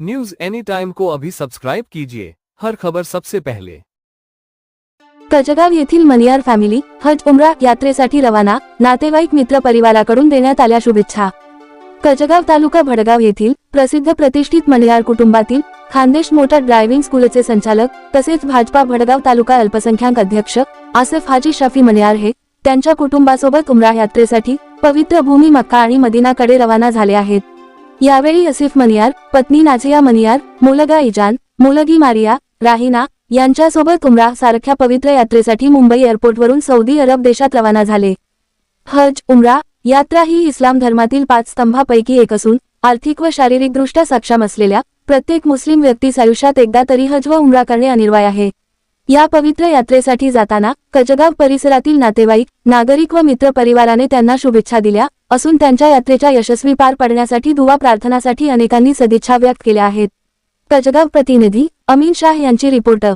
News any time को अभी subscribe कीजिए. हर खबर सबसे पहले. कजगाव येथील मनियार फॅमिली हज उमरा यात्रेसाठी रवाना नातेवाईक मित्र परिवाराकडून देण्यात आल्या शुभेच्छा. कजगाव तालुका भडगाव येथील प्रसिद्ध प्रतिष्ठित मनियार कुटुंबातील खानदेश मोटर ड्रायव्हिंग स्कूलचे संचालक तसेच भाजपा भडगाव तालुका अल्पसंख्याक अध्यक्ष आसिफ हाजी शफी मनियार हे त्यांच्या कुटुंबासोबत उमरा यात्रेसाठी पवित्र भूमी मक्का आणि मदिनाकडे रवाना झाले आहेत. यावेळी असिफ मनियार पत्नी नाझिया मनियार मुलगा इजान मुलगी मारिया राहिना यांच्यासोबत उमरा सारख्या पवित्र यात्रेसाठी मुंबई एअरपोर्टवरून सौदी अरब देशात रवाना झाले. हज उमरा यात्रा ही इस्लाम धर्मातील पाच स्तंभापैकी एक असून आर्थिक व शारीरिकदृष्ट्या सक्षम असलेल्या प्रत्येक मुस्लिम व्यक्तीस आयुष्यात एकदा तरी हज व उमरा करणे अनिवार्य आहे. या पवित्र यात्रेसाठी जाताना कजगाव परिसरातील नातेवाईक नागरिक व मित्र परिवाराने त्यांना शुभेच्छा दिल्या असून त्यांच्या यात्रेच्या यशस्वी पार पडण्यासाठी दुवा प्रार्थनासाठी अनेकांनी सदिच्छा व्यक्त केल्या आहेत. प्रजगाव प्रतिनिधी अमीन शाह यांची रिपोर्ट.